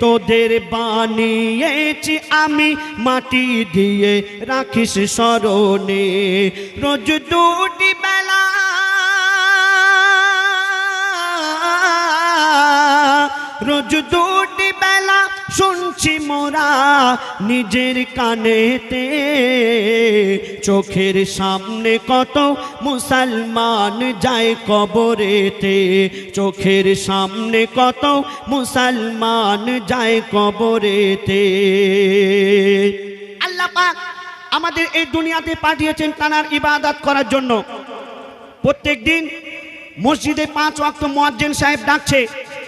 তোদের বানিয়েছি আমি মাটি দিয়ে। রাখিস স্মরণে রোজ দুটি বেলা। রোজ দুটি শুনছি মোরা নিজের কানেতে। চোখের সামনে কত মুসলমান যায় কবরেতে। চোখের সামনে কত মুসলমান যায় কবরেতে। আল্লাহ পাক আমাদের এই দুনিয়াতে পাঠিয়েছেন তানার ইবাদত করার জন্য। প্রত্যেক দিন মসজিদে পাঁচ ওয়াক্ত মুয়াজ্জিন সাহেব ডাকছে,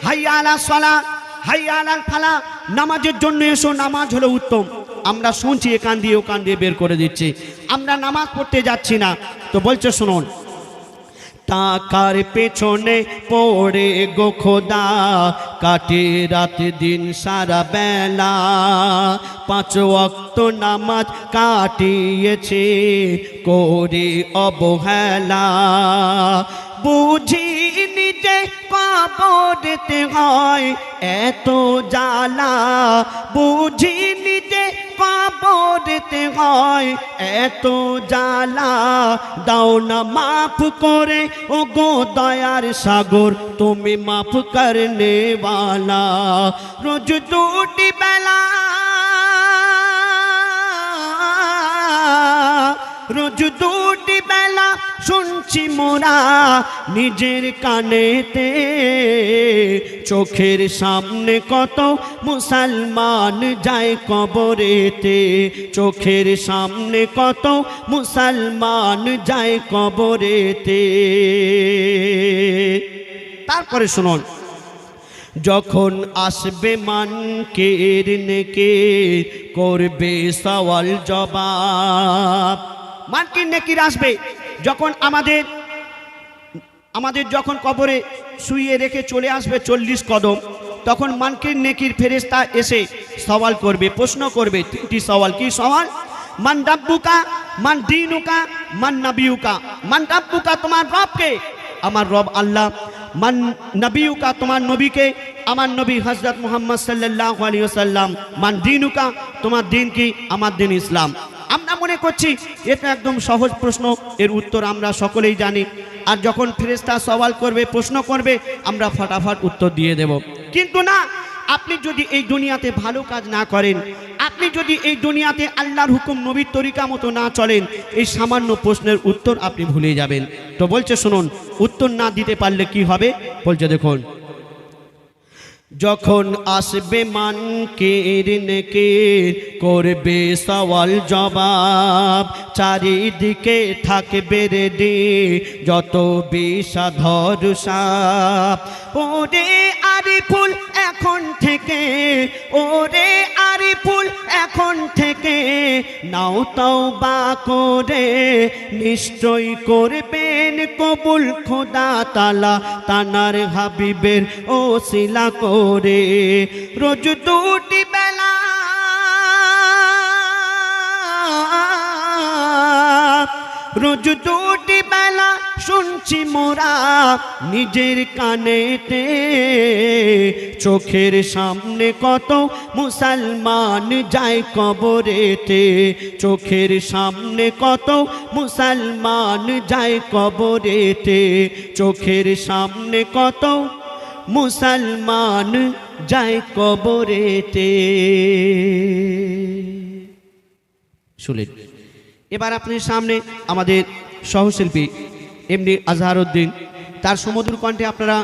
হাইয়া আলা সালা হাইয়া আলাল ফালা, নামাজের জন্য এসো, নামাজ হলো উত্তম। আমরা শুনছি এখান দিয়ে ওখান দিয়ে বের করে দিচ্ছি। আমরা নামাজ পড়তে যাচ্ছি না। তো বলছে, শুনুন, টাকার পেছনে পড়ে গো খোদা, কাটে রাত দিন, সারা বেলা। পাঁচ ওয়াক্ত নামাজ কাটিয়েছে, করে অবহেলা। বুঝি কবরতে হয়। এত জ্বালা বুঝি নিজে কবরতে হয়। এত জ্বালা দাও না মাফ করে। ও গো দয়ার সাগর, তুমি মাফ করনে वाला রোজ দুটি বেলা, রোজ দুটি বেলা শুনছি মোরা নিজের কানেতে। চোখের সামনে কত মুসলমান যায় কবরেতে। চোখের সামনে কত মুসলমান যায় কবরেতে। তারপরে শুনুন। যখন আসবে মানকের নেকে, করবে সওয়াল জবাব। মানকির নেকির আসবে যখন আমাদের আমাদের যখন কবরে শুইয়ে রেখে চলে আসবে চল্লিশ কদম, তখন মানকির নেকির ফেরেস্তা এসে সওয়াল করবে, প্রশ্ন করবে, তিনটি সওয়াল কি সওয়াল? মান ডাব্বুকা মান দিনুকা, মান নাবিউকা মান ডাব্বুকা তোমার রবকে, আমার রব আল্লাহ। মান নবিউকা তোমার নবীকে, আমার নবী হজরত মোহাম্মদ সাল্লাহ আলী সাল্লাম মান দিনুকা তোমার দিন কি? আমার দিন ইসলাম। আমরা মনে করছি এটা একদম সহজ প্রশ্ন, এর উত্তর আমরা সকলেই জানি। আর যখন ফেরেস্তা সওয়াল করবে, প্রশ্ন করবে, আমরা ফটাফট উত্তর দিয়ে দেব। কিন্তু না, আপনি যদি এই দুনিয়াতে ভালো কাজ না করেন, আপনি যদি এই দুনিয়াতে আল্লাহর হুকুম নবীর তরিকা মতো না চলেন, এই সামান্য প্রশ্নের উত্তর আপনি ভুলে যাবেন। তো বলছে, শুনুন, উত্তর না দিতে পারলে কি হবে? বলছে, দেখুন যখন আসবে মানকের নেকে করবে সওয়াল জবাব। চারিদিকে থাকবে রেডি, যত বিষাধর সাপ। ওরে আরে ফুল এখন থেকে ওরে এখন থেকে নাও তাও বা করে, নিশ্চয় করবেন কবুল খোদা তালা তানার হাবিবের ও শিলা করে। রোজ দুটি বেলা রোজ দুটি শুনছি মোরা নিজের কানেতে। চোখের সামনে কত মুসলমান যায় কবরেতে। চোখের সামনে কত মুসলমান যায় কবরেতে। চোখের সামনে কত মুসলমান যায় কবরেতে। শুনলেন এবার আপনার সামনে আমাদের সহশিল্পী এমনি আজহারউদ্দিন। তার সমুদ্র কণ্ঠে আপনারা